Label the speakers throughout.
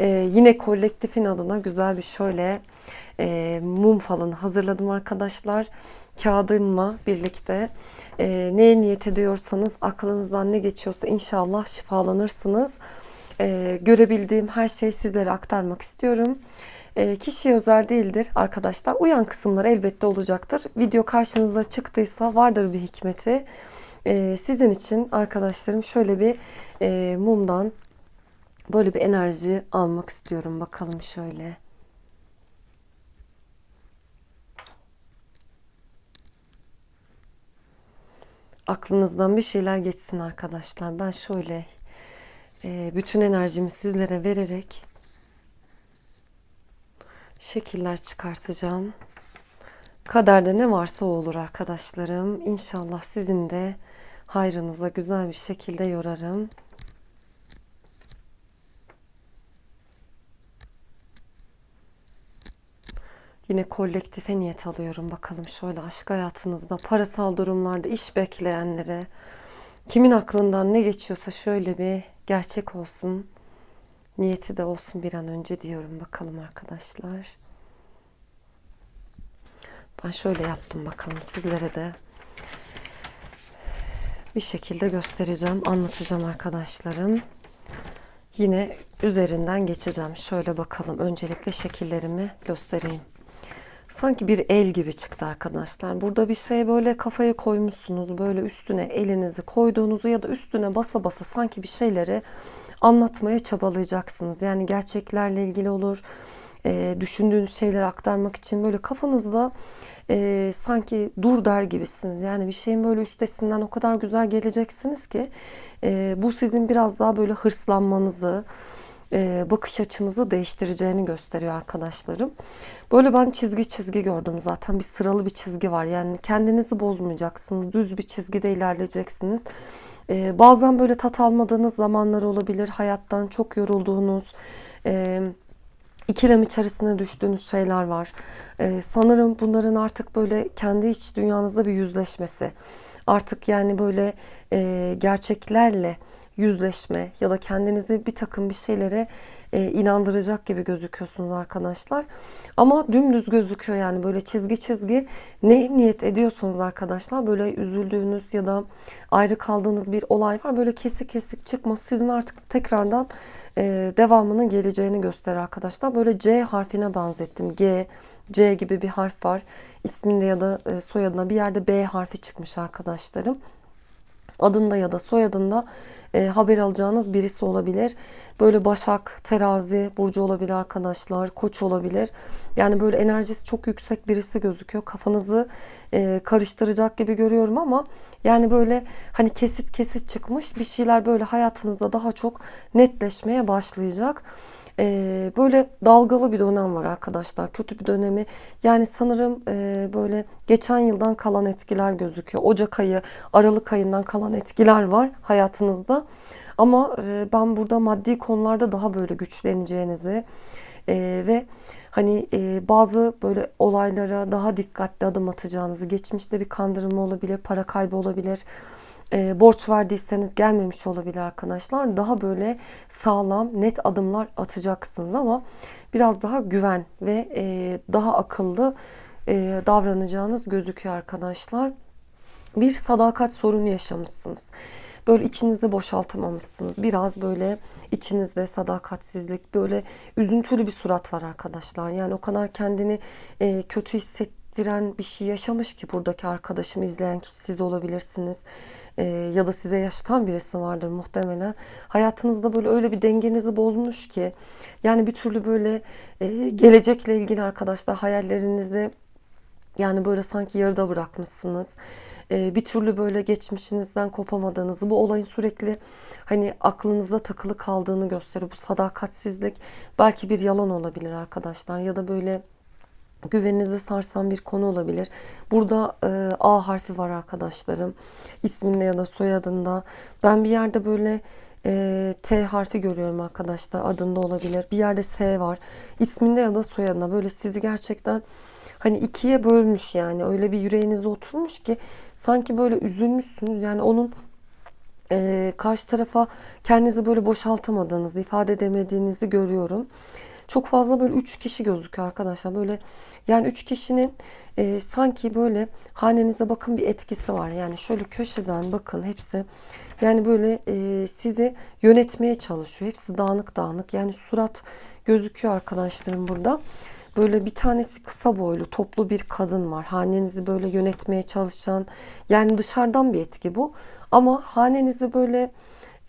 Speaker 1: Ee, yine kolektifin adına güzel bir şöyle e, mum falan hazırladım arkadaşlar. Kağıdımla birlikte e, neye niyet ediyorsanız aklınızdan ne geçiyorsa inşallah şifalanırsınız. E, görebildiğim her şeyi sizlere aktarmak istiyorum. E, kişiye özel değildir arkadaşlar. Uyan kısımlar elbette olacaktır. Video karşınıza çıktıysa vardır bir hikmeti. E, sizin için arkadaşlarım şöyle bir e, mumdan böyle bir enerji almak istiyorum. Bakalım şöyle. Aklınızdan bir şeyler geçsin arkadaşlar. Ben şöyle e, bütün enerjimi sizlere vererek şekiller çıkartacağım. Kaderde ne varsa olur arkadaşlarım. İnşallah sizin de hayrınıza güzel bir şekilde yorarım. Yine kolektife niyet alıyorum. Bakalım şöyle aşk hayatınızda, parasal durumlarda iş bekleyenlere kimin aklından ne geçiyorsa şöyle bir gerçek olsun. Niyeti de olsun bir an önce diyorum. Bakalım arkadaşlar. Ben şöyle yaptım bakalım sizlere de bir şekilde göstereceğim, anlatacağım arkadaşlarım. Yine üzerinden geçeceğim. Şöyle bakalım. Öncelikle şekillerimi göstereyim. Sanki bir el gibi çıktı arkadaşlar. Burada bir şey böyle kafaya koymuşsunuz. Böyle üstüne elinizi koyduğunuzu ya da üstüne basa basa sanki bir şeyleri anlatmaya çabalayacaksınız. Yani gerçeklerle ilgili olur. E, düşündüğünüz şeyleri aktarmak için böyle kafanızda e, sanki dur der gibisiniz. Yani bir şeyin böyle üstesinden o kadar güzel geleceksiniz ki e, bu sizin biraz daha böyle hırslanmanızı, bakış açınızı değiştireceğini gösteriyor arkadaşlarım. Böyle ben çizgi çizgi gördüm zaten bir sıralı bir çizgi var. Yani kendinizi bozmayacaksınız. Düz bir çizgide ilerleyeceksiniz. E, bazen böyle tat almadığınız zamanlar olabilir. Hayattan çok yorulduğunuz, e, ikilem içerisine düştüğünüz şeyler var. Sanırım bunların artık böyle kendi iç dünyanızda bir yüzleşmesi. Artık yani böyle e, gerçeklerle yüzleşme ya da kendinizi bir takım bir şeylere e, inandıracak gibi gözüküyorsunuz arkadaşlar. Ama dümdüz gözüküyor yani böyle çizgi çizgi ne niyet ediyorsanız arkadaşlar böyle üzüldüğünüz ya da ayrı kaldığınız bir olay var. Böyle kesik kesik çıkması sizin artık tekrardan e, devamının geleceğini gösterir arkadaşlar. Böyle C harfine benzettim. G, C gibi bir harf var. İsminde ya da e, soyadına bir yerde B harfi çıkmış arkadaşlarım adında ya da soyadında e, haber alacağınız birisi olabilir. Böyle Başak, Terazi burcu olabilir arkadaşlar, Koç olabilir. Yani böyle enerjisi çok yüksek birisi gözüküyor. Kafanızı e, karıştıracak gibi görüyorum ama yani böyle hani kesit kesit çıkmış bir şeyler böyle hayatınızda daha çok netleşmeye başlayacak. Ee, böyle dalgalı bir dönem var arkadaşlar. Kötü bir dönemi. Yani sanırım e, böyle geçen yıldan kalan etkiler gözüküyor. Ocak ayı, Aralık ayından kalan etkiler var hayatınızda. Ama e, ben burada maddi konularda daha böyle güçleneceğinizi e, ve hani e, bazı böyle olaylara daha dikkatli adım atacağınızı, geçmişte bir kandırılma olabilir, para kaybı olabilir e, borç verdiyseniz gelmemiş olabilir arkadaşlar. Daha böyle sağlam, net adımlar atacaksınız ama biraz daha güven ve e, daha akıllı e, davranacağınız gözüküyor arkadaşlar. Bir sadakat sorunu yaşamışsınız. Böyle içinizde boşaltamamışsınız. Biraz böyle içinizde sadakatsizlik, böyle üzüntülü bir surat var arkadaşlar. Yani o kadar kendini e, kötü hissettiren bir şey yaşamış ki buradaki arkadaşım izleyen kişi siz olabilirsiniz e, ya da size yaşatan birisi vardır muhtemelen. Hayatınızda böyle öyle bir dengenizi bozmuş ki yani bir türlü böyle e, gelecekle ilgili arkadaşlar hayallerinizi Yani böyle sanki yarıda bırakmışsınız. Ee, bir türlü böyle geçmişinizden kopamadığınızı, bu olayın sürekli hani aklınızda takılı kaldığını gösteriyor. Bu sadakatsizlik belki bir yalan olabilir arkadaşlar ya da böyle güveninizi sarsan bir konu olabilir. Burada e, A harfi var arkadaşlarım. İsminde ya da soyadında. Ben bir yerde böyle e, T harfi görüyorum arkadaşlar. Adında olabilir. Bir yerde S var. İsminde ya da soyadında böyle sizi gerçekten hani ikiye bölmüş yani. Öyle bir yüreğinize oturmuş ki sanki böyle üzülmüşsünüz. Yani onun e, karşı tarafa kendinizi böyle boşaltamadığınızı, ifade edemediğinizi görüyorum. Çok fazla böyle üç kişi gözüküyor arkadaşlar. Böyle yani üç kişinin e, sanki böyle hanenize bakın bir etkisi var. Yani şöyle köşeden bakın hepsi yani böyle e, sizi yönetmeye çalışıyor. Hepsi dağınık dağınık. Yani surat gözüküyor arkadaşlarım burada. Böyle bir tanesi kısa boylu, toplu bir kadın var. Hanenizi böyle yönetmeye çalışan, yani dışarıdan bir etki bu. Ama hanenizi böyle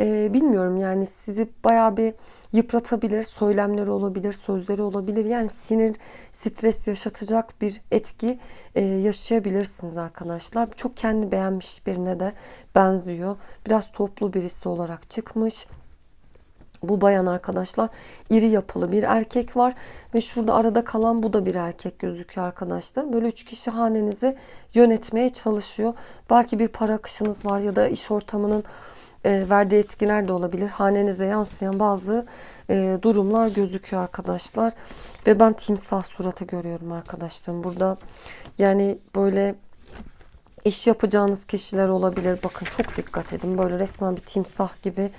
Speaker 1: e, bilmiyorum yani sizi bayağı bir yıpratabilir, söylemleri olabilir, sözleri olabilir. Yani sinir, stres yaşatacak bir etki e, yaşayabilirsiniz arkadaşlar. Çok kendi beğenmiş birine de benziyor. Biraz toplu birisi olarak çıkmış. Bu bayan arkadaşlar iri yapılı bir erkek var ve şurada arada kalan bu da bir erkek gözüküyor arkadaşlar. Böyle üç kişi hanenizi yönetmeye çalışıyor. Belki bir para akışınız var ya da iş ortamının e, verdiği etkiler de olabilir. Hanenize yansıyan bazı e, durumlar gözüküyor arkadaşlar. Ve ben timsah suratı görüyorum arkadaşlarım. Burada yani böyle iş yapacağınız kişiler olabilir. Bakın çok dikkat edin. Böyle resmen bir timsah gibi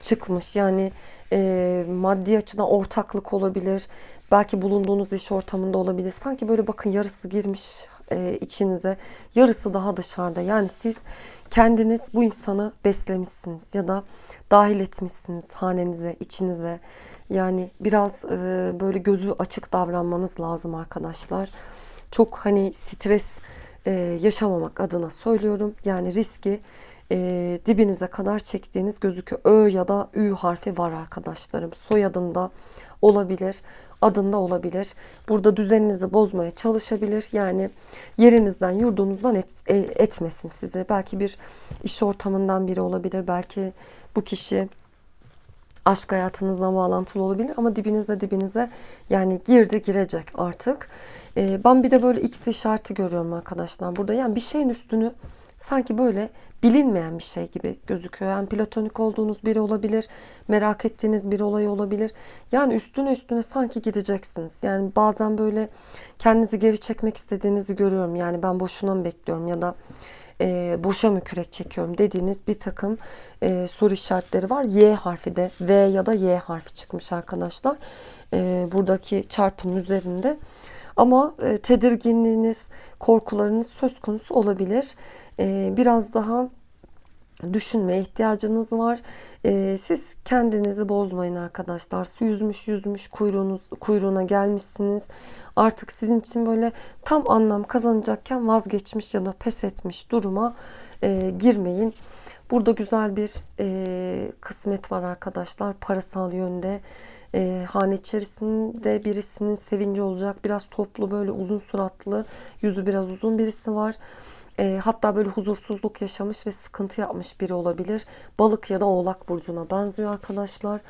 Speaker 1: çıkmış. Yani e, maddi açıdan ortaklık olabilir. Belki bulunduğunuz iş ortamında olabilir. Sanki böyle bakın yarısı girmiş e, içinize, yarısı daha dışarıda. Yani siz kendiniz bu insanı beslemişsiniz ya da dahil etmişsiniz hanenize, içinize. Yani biraz e, böyle gözü açık davranmanız lazım arkadaşlar. Çok hani stres e, yaşamamak adına söylüyorum. Yani riski e, dibinize kadar çektiğiniz gözüküyor. Ö ya da Ü harfi var arkadaşlarım. Soyadında olabilir, adında olabilir. Burada düzeninizi bozmaya çalışabilir. Yani yerinizden, yurdunuzdan et, e, etmesin size. Belki bir iş ortamından biri olabilir. Belki bu kişi aşk hayatınızla bağlantılı olabilir ama dibinizde dibinize yani girdi girecek artık. Ee, ben bir de böyle X işareti görüyorum arkadaşlar burada. Yani bir şeyin üstünü sanki böyle bilinmeyen bir şey gibi gözüküyor. Yani platonik olduğunuz biri olabilir, merak ettiğiniz bir olay olabilir. Yani üstüne üstüne sanki gideceksiniz. Yani bazen böyle kendinizi geri çekmek istediğinizi görüyorum. Yani ben boşuna mı bekliyorum ya da e, boşa mı kürek çekiyorum dediğiniz bir takım e, soru işaretleri var. Y harfi de V ya da Y harfi çıkmış arkadaşlar. E, buradaki çarpının üzerinde. Ama e, tedirginliğiniz, korkularınız söz konusu olabilir. E, biraz daha düşünmeye ihtiyacınız var. Ee, siz kendinizi bozmayın arkadaşlar. Yüzmüş yüzmüş kuyruğunuz, kuyruğuna gelmişsiniz. Artık sizin için böyle tam anlam kazanacakken vazgeçmiş ya da pes etmiş duruma e, girmeyin. Burada güzel bir e, kısmet var arkadaşlar. Parasal yönde. E, hane içerisinde birisinin sevinci olacak. Biraz toplu böyle uzun suratlı, yüzü biraz uzun birisi var. E, hatta böyle huzursuzluk yaşamış ve sıkıntı yapmış biri olabilir. Balık ya da oğlak burcuna benziyor arkadaşlar.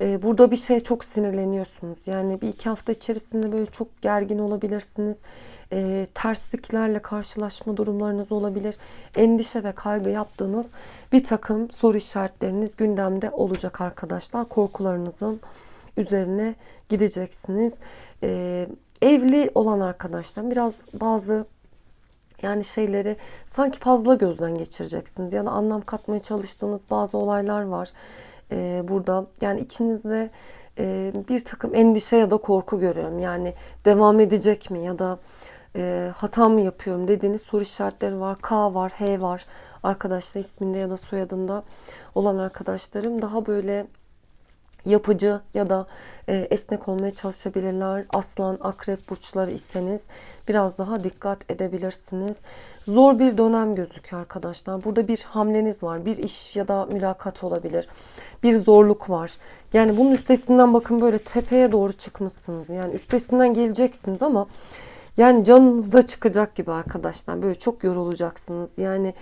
Speaker 1: E, burada bir şey çok sinirleniyorsunuz. Yani bir iki hafta içerisinde böyle çok gergin olabilirsiniz. E, tersliklerle karşılaşma durumlarınız olabilir. Endişe ve kaygı yaptığınız bir takım soru işaretleriniz gündemde olacak arkadaşlar. Korkularınızın üzerine gideceksiniz. E, evli olan arkadaşlar biraz bazı yani şeyleri sanki fazla gözden geçireceksiniz ya da anlam katmaya çalıştığınız bazı olaylar var ee, burada. Yani içinizde e, bir takım endişe ya da korku görüyorum. Yani devam edecek mi ya da e, hata mı yapıyorum dediğiniz soru işaretleri var. K var, H var. Arkadaşlar isminde ya da soyadında olan arkadaşlarım daha böyle yapıcı ya da e, esnek olmaya çalışabilirler. Aslan, akrep burçları iseniz biraz daha dikkat edebilirsiniz. Zor bir dönem gözüküyor arkadaşlar. Burada bir hamleniz var. Bir iş ya da mülakat olabilir. Bir zorluk var. Yani bunun üstesinden bakın böyle tepeye doğru çıkmışsınız. Yani üstesinden geleceksiniz ama Yani canınızda çıkacak gibi arkadaşlar. Böyle çok yorulacaksınız. Yani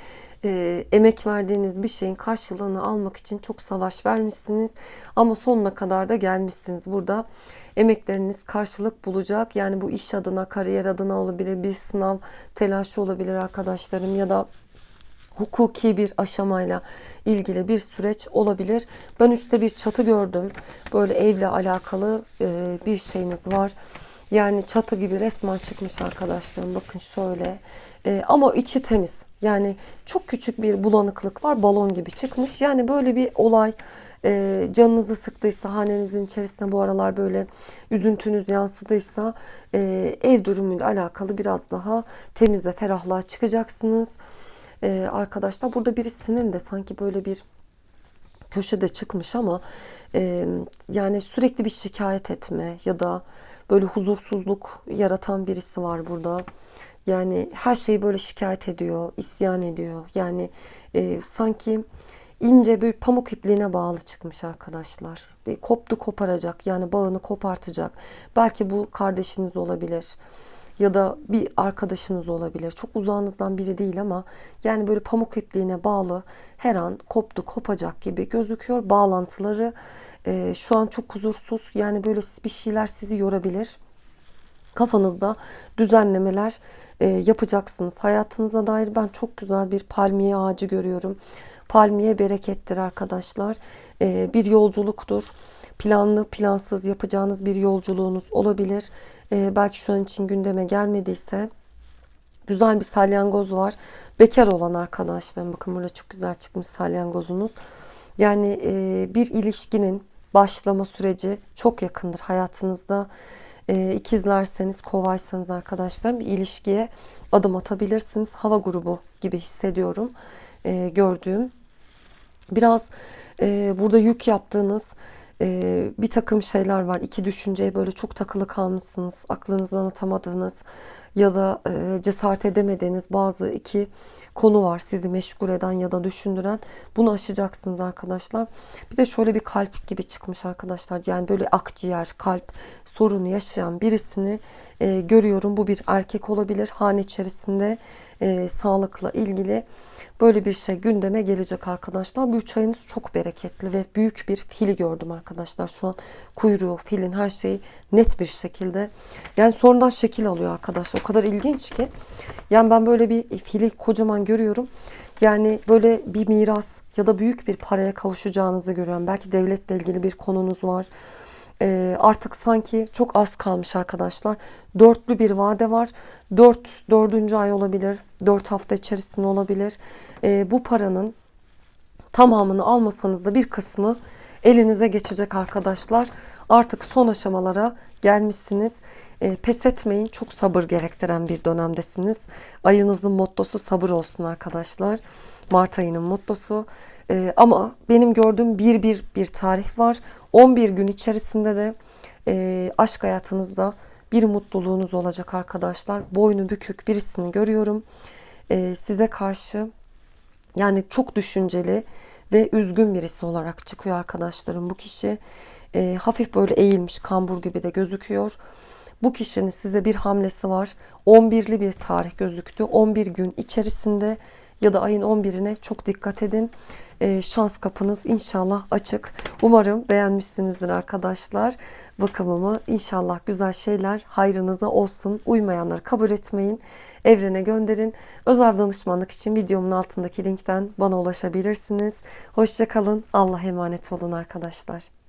Speaker 1: e, emek verdiğiniz bir şeyin karşılığını almak için çok savaş vermişsiniz. Ama sonuna kadar da gelmişsiniz. Burada emekleriniz karşılık bulacak. Yani bu iş adına, kariyer adına olabilir, bir sınav telaşı olabilir arkadaşlarım ya da hukuki bir aşamayla ilgili bir süreç olabilir. Ben üstte bir çatı gördüm. Böyle evle alakalı e, bir şeyiniz var. Yani çatı gibi resmen çıkmış arkadaşlarım. Bakın şöyle. E, ama içi temiz. Yani çok küçük bir bulanıklık var. Balon gibi çıkmış. Yani böyle bir olay e, canınızı sıktıysa, hanenizin içerisinde bu aralar böyle üzüntünüz yansıdıysa e, ev durumuyla alakalı biraz daha temiz ve ferahlığa çıkacaksınız. E, arkadaşlar burada birisinin de sanki böyle bir köşede çıkmış ama e, yani sürekli bir şikayet etme ya da böyle huzursuzluk yaratan birisi var burada. Yani her şeyi böyle şikayet ediyor, isyan ediyor. Yani e, sanki ince bir pamuk ipliğine bağlı çıkmış arkadaşlar. Bir koptu koparacak yani bağını kopartacak. Belki bu kardeşiniz olabilir ya da bir arkadaşınız olabilir. Çok uzağınızdan biri değil ama yani böyle pamuk ipliğine bağlı her an koptu kopacak gibi gözüküyor. Bağlantıları e, şu an çok huzursuz. Yani böyle bir şeyler sizi yorabilir. Kafanızda düzenlemeler e, yapacaksınız. Hayatınıza dair ben çok güzel bir palmiye ağacı görüyorum. Palmiye berekettir arkadaşlar. E, bir yolculuktur planlı plansız yapacağınız bir yolculuğunuz olabilir. Ee, belki şu an için gündeme gelmediyse güzel bir salyangoz var. Bekar olan arkadaşlarım bakın burada çok güzel çıkmış salyangozunuz. Yani e, bir ilişkinin başlama süreci çok yakındır hayatınızda. E, ikizlerseniz, kovaysanız arkadaşlar bir ilişkiye adım atabilirsiniz. Hava grubu gibi hissediyorum e, gördüğüm. Biraz e, burada yük yaptığınız e, bir takım şeyler var. İki düşünceye böyle çok takılı kalmışsınız. Aklınızdan atamadığınız ya da e, cesaret edemediğiniz bazı iki konu var sizi meşgul eden ya da düşündüren. Bunu aşacaksınız arkadaşlar. Bir de şöyle bir kalp gibi çıkmış arkadaşlar. Yani böyle akciğer, kalp sorunu yaşayan birisini e, görüyorum. Bu bir erkek olabilir. Hane içerisinde e, sağlıkla ilgili böyle bir şey gündeme gelecek arkadaşlar. Bu üç ayınız çok bereketli ve büyük bir fili gördüm arkadaşlar. Şu an kuyruğu, filin her şeyi net bir şekilde. Yani sonradan şekil alıyor arkadaşlar. O kadar ilginç ki. Yani ben böyle bir fili kocaman görüyorum. Yani böyle bir miras ya da büyük bir paraya kavuşacağınızı görüyorum. Belki devletle ilgili bir konunuz var. Ee, artık sanki çok az kalmış arkadaşlar. Dörtlü bir vade var. Dört, dördüncü ay olabilir. Dört hafta içerisinde olabilir. Ee, bu paranın tamamını almasanız da bir kısmı elinize geçecek arkadaşlar. Artık son aşamalara gelmişsiniz. E, pes etmeyin. Çok sabır gerektiren bir dönemdesiniz. Ayınızın mottosu sabır olsun arkadaşlar. Mart ayının mottosu. E, ama benim gördüğüm bir bir bir tarih var. 11 gün içerisinde de e, aşk hayatınızda bir mutluluğunuz olacak arkadaşlar. Boynu bükük birisini görüyorum. E, size karşı yani çok düşünceli ve üzgün birisi olarak çıkıyor arkadaşlarım bu kişi. E, hafif böyle eğilmiş kambur gibi de gözüküyor. Bu kişinin size bir hamlesi var. 11'li bir tarih gözüktü. 11 gün içerisinde ya da ayın 11'ine çok dikkat edin. Ee, şans kapınız inşallah açık. Umarım beğenmişsinizdir arkadaşlar. Bakımımı inşallah güzel şeyler hayrınıza olsun. Uymayanları kabul etmeyin. Evrene gönderin. Özel danışmanlık için videomun altındaki linkten bana ulaşabilirsiniz. Hoşçakalın. Allah emanet olun arkadaşlar.